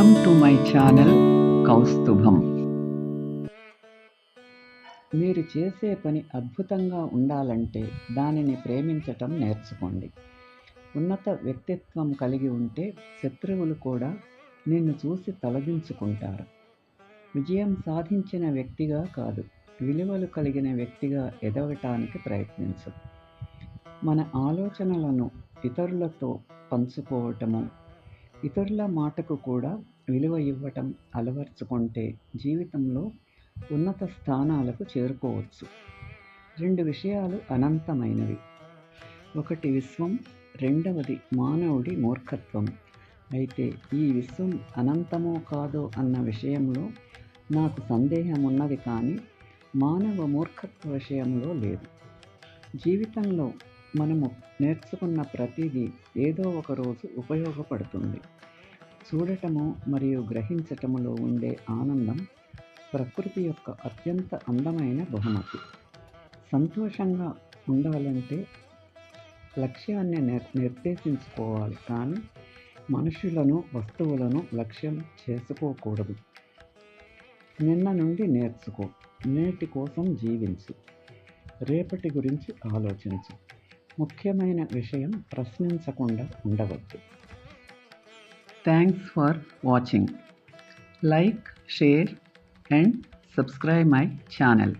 Welcome to my channel Kaustubham మీరు చేసే పని అద్భుతంగా ఉండాలంటే దానిని ప్రేమించటం నేర్చుకోండి. ఉన్నత వ్యక్తిత్వం కలిగి ఉంటే శత్రువులు కూడా నిన్ను చూసి తలదించుకుంటారు. విజయం సాధించిన వ్యక్తిగా కాదు విలువలు కలిగిన వ్యక్తిగా ఎదగటానికి ప్రయత్నించు. మన ఆలోచనలను ఇతరులతో పంచుకోవటము ఇతరుల మాటకు కూడా విలువ ఇవ్వటం అలవర్చుకుంటే జీవితంలో ఉన్నత స్థానాలకు చేరుకోవచ్చు. రెండు విషయాలు అనంతమైనవి. ఒకటి విశ్వం రెండవది మానవుడి మూర్ఖత్వం. అయితే ఈ విశ్వం అనంతమో కాదో అన్న విషయంలో నాకు సందేహం ఉన్నది కానీ మానవ మూర్ఖత్వ విషయంలో లేదు. జీవితంలో మనము నేర్చుకున్న ప్రతిదీ ఏదో ఒక రోజు ఉపయోగపడుతుంది. చూడటము మరియు గ్రహించటములో ఉండే ఆనందం ప్రకృతి యొక్క అత్యంత అందమైన బహుమతి. సంతోషంగా ఉండాలంటే లక్ష్యాన్ని నిర్దేశించుకోవాలి కానీ మనుషులను వస్తువులను లక్ష్యం చేసుకోకూడదు. నిన్న నుండి నేర్చుకో నేటి కోసం జీవించు. రేపటి గురించి ఆలోచించు. ముఖ్యమైన విషయం ప్రశ్నించకుండా ఉండవద్దు. Thanks for watching like share and subscribe my channel